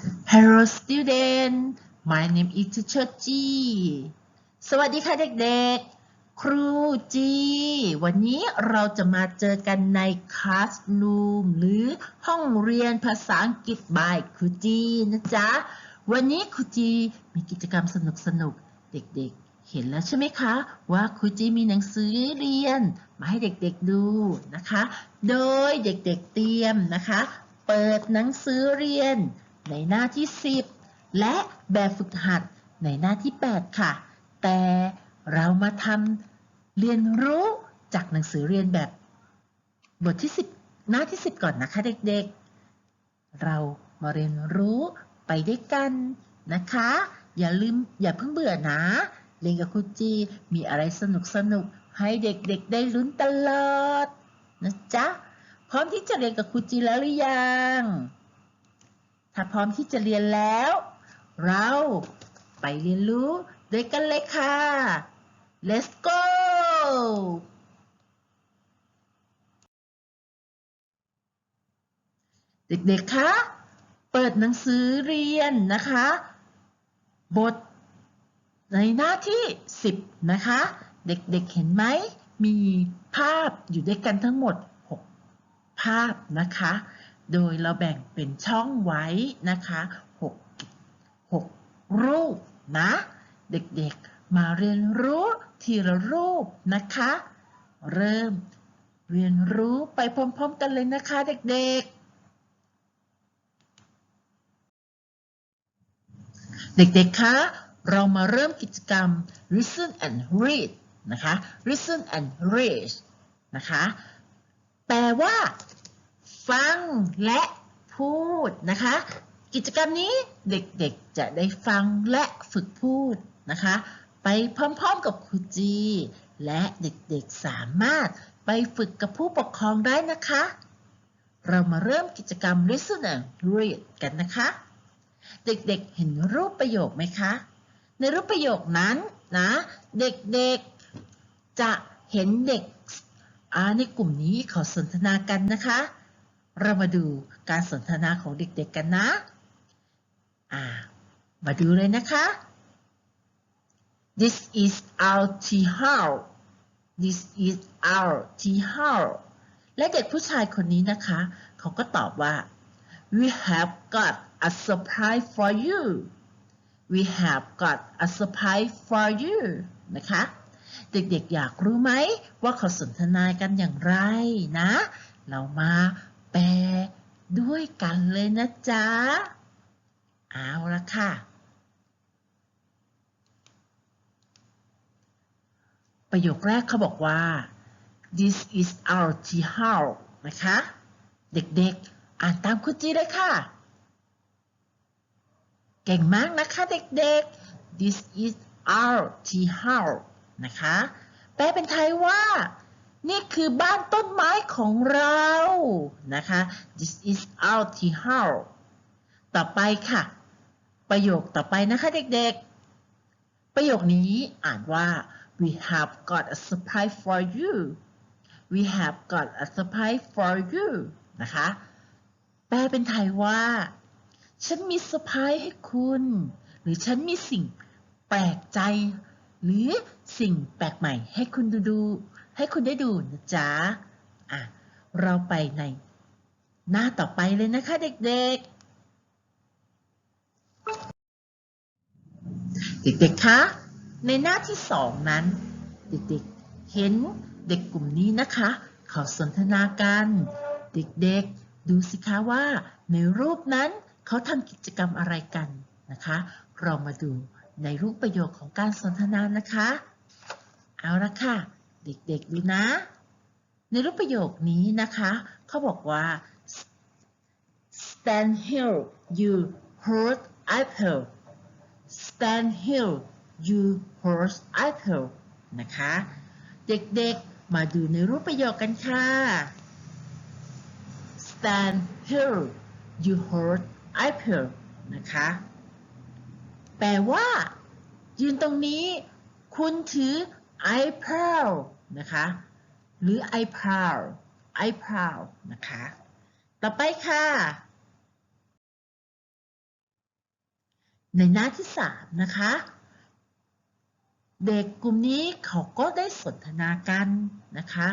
Hello student my name is Teacher G สวัสดีค่ะเด็กๆ ครูจี วันนี้เราจะมาเจอกันใน classroom หรือห้องเรียนภาษาอังกฤษ by ครูจีนะจ๊ะ วันนี้ครูจีมีกิจกรรมสนุกๆเด็กๆ เห็นแล้วใช่ไหมคะ ว่าครูจีมีหนังสือเรียน มาให้เด็กๆดูนะคะ โดยเด็กๆเตรียมนะคะ เปิดหนังสือเรียน ในหน้าที่ 10 และแบบฝึกหัดในหน้าที่ 8 ค่ะ แต่เรามาทำเรียนรู้จากหนังสือเรียนแบบ บทที่ 10 หน้าที่ 10 ก่อนนะคะเด็กๆ เรามาเรียนรู้ไปด้วยกันนะคะ อย่าลืมอย่าเพิ่งเบื่อนะเรียนกับครูจีมีอะไรสนุกสนุกให้เด็กๆ ได้ลุ้นตลอดนะจ๊ะ พร้อมที่จะเรียนกับครูจีแล้วหรือยัง ถ้าพร้อมที่จะเรียนแล้ว เราไปเรียนรู้ด้วยกันเลยค่ะ let's go เด็กๆ คะ เปิดหนังสือเรียนนะคะ บทในหน้าที่ 10 นะคะ เด็กๆเห็นไหม มีภาพอยู่ด้วยกันทั้งหมด 6 ภาพนะคะ โดยเราแบ่งเป็นช่องไว้นะคะ6 6รูปนะ เด็กๆมาเรียนรู้ทีละรูปนะคะ เริ่มเรียนรู้ไปพร้อมๆกันเลยนะคะเด็กๆ เด็กๆ คะ เรามาเริ่มกิจกรรม listen and read นะคะ listen and read นะคะ แปลว่า ฟังและพูดนะคะ กิจกรรมนี้เด็กๆจะได้ฟังและฝึกพูดนะคะ ไปพร้อมๆกับครูจี และเด็กๆสามารถไปฝึกกับผู้ปกครองได้นะคะ เรามาเริ่มกิจกรรม listen and read กันนะคะ เด็กๆเห็นรูปประโยคไหมคะ ในรูปประโยคนั้นนะ เด็กๆจะเห็นเด็กในกลุ่มนี้เขาสนทนากันนะคะ เรามาดูการสนทนาของเด็กๆกันนะ อ่า มาดูเลยนะคะ This is our tea house This is our tea house และเด็กผู้ชายคนนี้นะคะ เขาก็ตอบว่า We have got a surprise for you We have got a surprise for you นะคะ เด็กๆอยากรู้ไหมว่าเขาสนทนากันอย่างไรนะ เรามา แปลด้วยกันเลยนะจ๊ะ เอาละค่ะ ประโยคแรกเขาบอกว่า this is our tea house นะคะ เด็กๆ อ่านตามคุณจีเลยค่ะ เก่งมากนะคะเด็กๆ this is our tea house นะคะ แปลเป็นไทยว่า นี่คือบ้านต้นไม้ของเรา นะคะ this is our tea house ต่อไปค่ะ ประโยคต่อไปนะคะเด็กๆ ประโยคนี้อ่านว่า we have got a surprise for you we have got a surprise for you นะคะ แปลเป็นไทยว่า ฉันมีเซอร์ไพรส์ให้คุณ หรือฉันมีสิ่งแปลกใจ หรือสิ่งแปลกใหม่ให้คุณดูดู ให้คุณได้ดูนะจ๊ะอะเราไปในหน้าต่อไปเลยนะคะเด็กๆ เด็กๆ คะ ในหน้าที่สองนั้น เด็กๆ เห็นเด็กกลุ่มนี้นะคะ เขาสนทนากัน เด็กๆ ดูสิคะว่า ในรูปนั้นเขาทำกิจกรรมอะไรกันนะคะ เรามาดูในรูปประโยคของการสนทนานะคะ เอาละค่ะ เด็กๆดูนะ ในรูปประโยคนี้นะคะเขาบอกว่า stand here you hold apple stand here you hold apple นะคะ เด็กๆมาดูในรูปประโยคกันค่ะ stand here you hold apple นะคะ แปลว่า ยืนตรงนี้ คุณถือ apple นะคะ หรือ apple apple นะคะ ต่อไปค่ะ ในหน้าที่สามนะคะ เด็กกลุ่มนี้เขาก็ได้สนทนากันนะคะ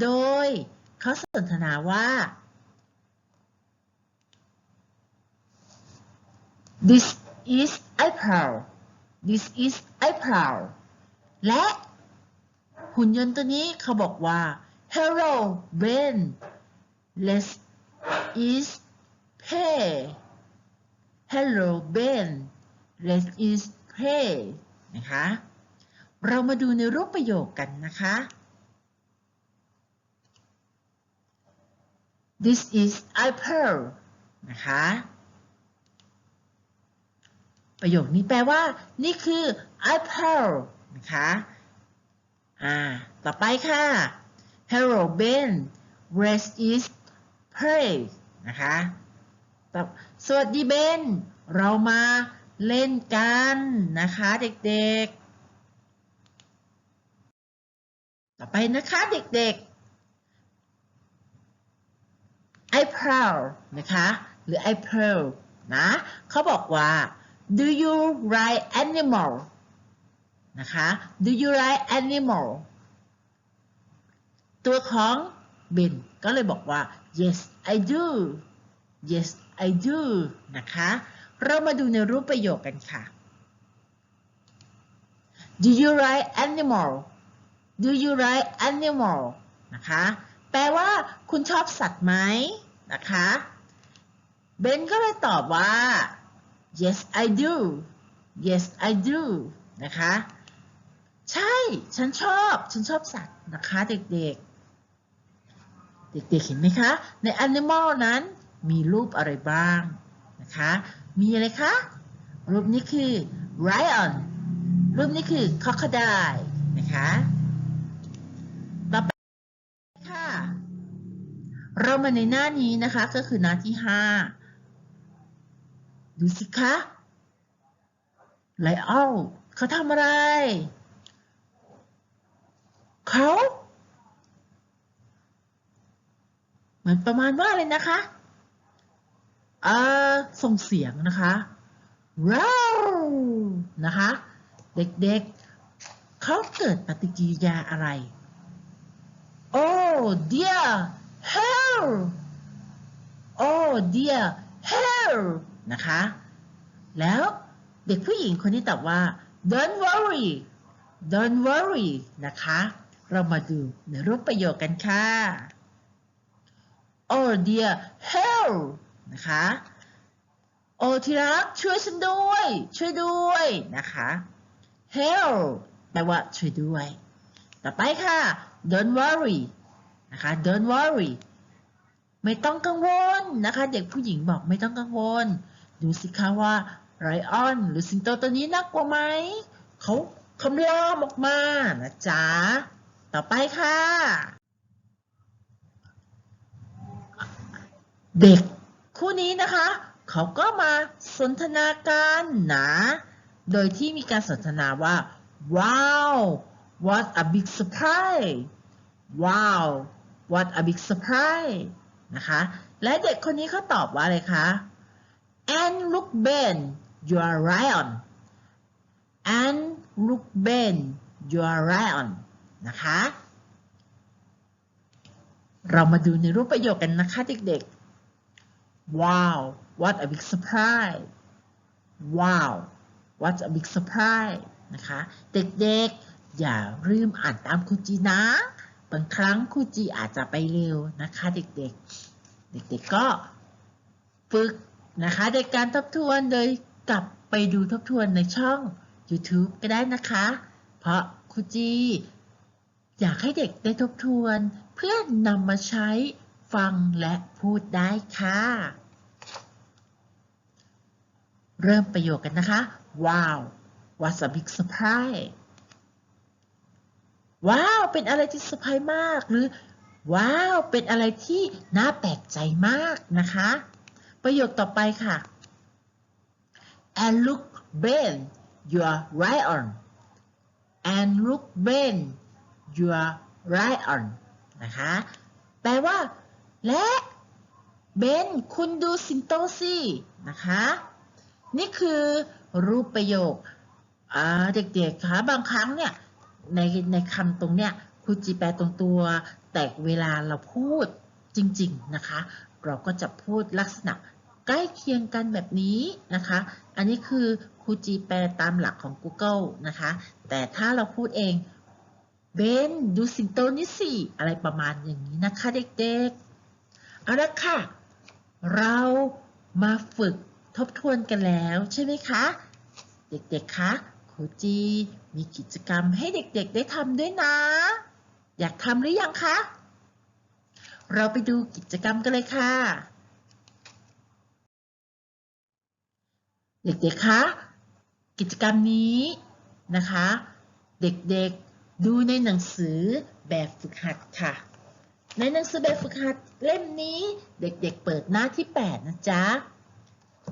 โดยเขาสนทนาว่า this is April this is April และ หุ่นยนต์ตัวนี้เขาบอกว่า hello Ben let's is pay hello Ben let's is pay นะคะ เรามาดูในรูปประโยคกันนะคะ this is April นะคะประโยคนี้แปลว่า นี่คือ April นะคะ อ่า ต่อไปค่ะ Hello Ben Rest is pray นะคะ สวัสดีเบน เรามาเล่นกันนะคะเด็กๆ ต่อไปนะคะเด็กๆ April นะคะ หรือ April นะเขาบอกว่า do you like animal นะคะ do you like animal ตัวของเบนก็เลยบอกว่า yes I do yes I do นะคะ เรามาดูในรูปประโยคกันค่ะ do you like animal do you like animal นะคะ แปลว่าคุณชอบสัตว์ไหมนะคะ เบนก็เลยตอบว่า yes I do yes I do นะคะ ใช่ ฉันชอบ ฉันชอบสัตว์นะคะเด็กๆ เด็กๆ เห็นไหมคะ ใน animal นั้นมีรูปอะไรบ้างนะคะ มีอะไรคะ รูปนี้คือ lion รูปนี้คือ crocodile นะคะต่อไปค่ะ เรามาในหน้านี้นะคะก็คือหน้าที่ 5 ดูสิคะไลออนเขาทำอะไร เขาเหมือนประมาณว่าอะไรนะคะเอ่อส่งเสียงนะคะร้าวนะคะ เด็กๆ เขาเกิดปฏิกิริยาอะไร Oh dear hell Oh dear hell นะคะ แล้วเด็กผู้หญิงคนนี้ตอบว่า don't worry don't worry นะคะ เรามาดูในรูปประโยคกันค่ะ Oh dear hell นะคะ โอ้ที่รักช่วยฉันด้วย ช่วยด้วยนะคะ hell แปลว่าช่วยด้วย ต่อไปค่ะ don't worry นะคะ don't worry ไม่ต้องกังวลนะคะ เด็กผู้หญิงบอกไม่ต้องกังวล ดูสิคะว่าไรออนหรือสิงโตตัวนี้น่ากลัวไหม เขาคำรามออกมานะจ๊ะ ต่อไปค่ะ เด็กคู่นี้นะคะ เขาก็มาสนทนาการนะ โดยที่มีการสนทนาว่า ว้าว what a big surprise ว้าว what a big surprise นะคะ และเด็กคนนี้เขาตอบว่าอะไรคะ and look Ben you are right on and look Ben you are right on นะคะ เรามาดูในรูปประโยคกันนะคะเด็กๆว้าว what a big surprise ว้าว what a big surprise นะคะ เด็กๆ อย่าลืมอ่านตามครูจีนะ บางครั้งครูจีอาจจะไปเร็วนะคะเด็กๆ เด็กๆก็ฝึกนะคะในการทบทวนโดยกลับไปดูทบทวนในช่อง YouTube ก็ได้นะคะ เพราะครูจี อยากให้เด็กได้ทบทวน เพื่อนำมาใช้ฟังและพูดได้ค่ะ เริ่มประโยคกันนะคะ ว้าว what's a big surprise ว้าว เป็นอะไรที่เซอร์ไพรส์มาก หรือ ว้าว เป็นอะไรที่น่าแปลกใจมากนะคะ ประโยคต่อไปค่ะ and look Ben you are right on and look Ben You're right on นะคะ แปลว่า และเบนคุณดูสิงโตสินะคะ นี่คือรูปประโยคเด็กๆคะบางครั้งเนี่ยในในคำตรงเนี้ยครูจีแปลตรงตัว แต่เวลาเราพูดจริงๆนะคะ เราก็จะพูดลักษณะใกล้เคียงกันแบบนี้นะคะ อันนี้คือครูจีแปลตามหลักของ Google นะคะ แต่ถ้าเราพูดเอง เบนดูสิงโตนี่สิ อะไรประมาณอย่างนี้นะคะเด็กๆ เอาละค่ะ เรามาฝึกทบทวนกันแล้วใช่ไหมคะ เด็กๆ คะครูจีมีกิจกรรมให้เด็กๆ ได้ทำด้วยนะ อยากทำหรือยังคะ เราไปดูกิจกรรมกันเลยค่ะ เด็กๆ คะ กิจกรรมนี้นะคะ เด็กๆ ดูในหนังสือแบบฝึกหัดค่ะ ในหนังสือแบบฝึกหัดเล่มนี้เด็กๆเปิดหน้าที่ 8 นะจ๊ะ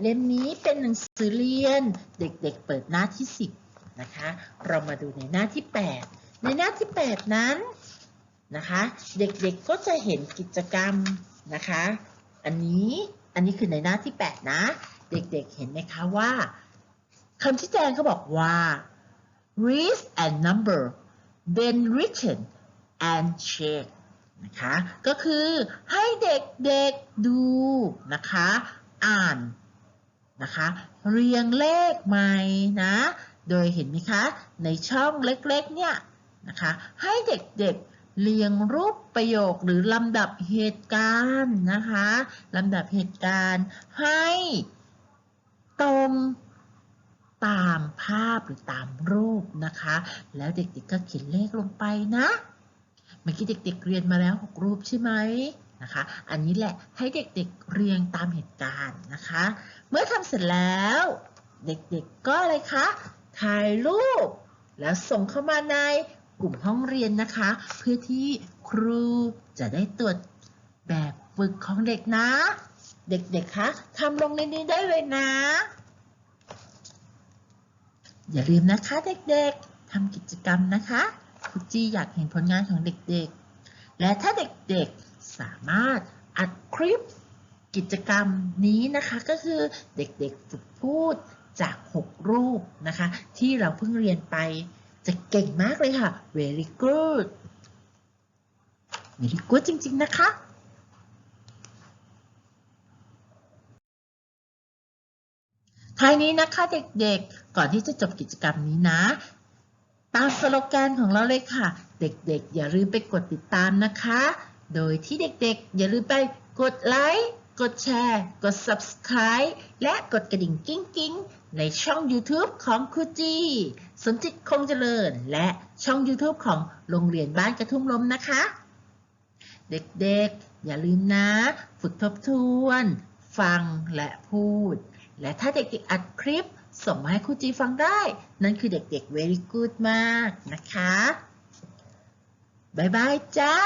เล่มนี้เป็นหนังสือเรียนเด็กๆเปิดหน้าที่ 10 นะคะ เรามาดูในหน้าที่ 8 ในหน้าที่ 8 นั้นนะคะ เด็กๆก็จะเห็นกิจกรรมนะคะ อันนี้อันนี้คือในหน้าที่ 8 นะ เด็กๆเห็นไหมคะว่าคำชี้แจงเขาบอกว่า read and number then written and check นะคะก็คือให้เด็กๆดูนะคะอ่านนะคะเรียงเลขใหม่นะ โดยเห็นไหมคะในช่องเล็กๆเนี่ยนะคะให้เด็กๆเรียงรูปประโยคหรือลำดับเหตุการณ์นะคะลำดับเหตุการณ์ให้ตรง ตามภาพหรือตามรูปนะคะ แล้วเด็กๆก็เขียนเลขลงไปนะเมื่อกี้เด็ก ๆ เรียนมาแล้ว 6 รูปใช่ไหมนะคะ อันนี้แหละให้เด็กๆเรียงตามเหตุการณ์นะคะ เมื่อทำเสร็จแล้ว เด็กๆก็อะไรคะถ่ายรูป แล้วส่งเข้ามาในกลุ่มห้องเรียนนะคะ เพื่อที่ครูจะได้ตรวจแบบฝึกของเด็กนะ เด็กๆคะทำลงในนี้ได้เลยนะ อย่าลืมนะคะเด็กๆทำกิจกรรมนะคะครูจีอยากเห็นผลงานของเด็กๆ และถ้าเด็กๆสามารถอัดคลิปกิจกรรมนี้นะคะก็คือเด็กๆฝึกพูดจาก 6 รูปนะคะ ที่เราเพิ่งเรียนไปจะเก่งมากเลยค่ะ very good very good จริงๆนะคะ ท้ายนี้นะคะเด็กๆ ก่อนที่จะจบกิจกรรมนี้นะ ตามสโลแกนของเราเลยค่ะ เด็กๆ อย่าลืมไปกดติดตามนะคะ โดยที่เด็กๆ อย่าลืมไปกดไลค์ กดแชร์ กด subscribe และกดกระดิ่งกิ้งกิ้งๆในช่อง YouTube ของครูจีสมจิตคงเจริญ และช่อง YouTube ของโรงเรียนบ้านกระทุ่มลมนะคะ เด็กๆ อย่าลืมนะ ฝึกทบทวน ฟังและพูด และถ้าเด็กๆอัดคลิป ส่งมาให้ครูจีฟังได้ นั่นคือเด็กๆ very good มากนะคะ บ๊ายบายจ้า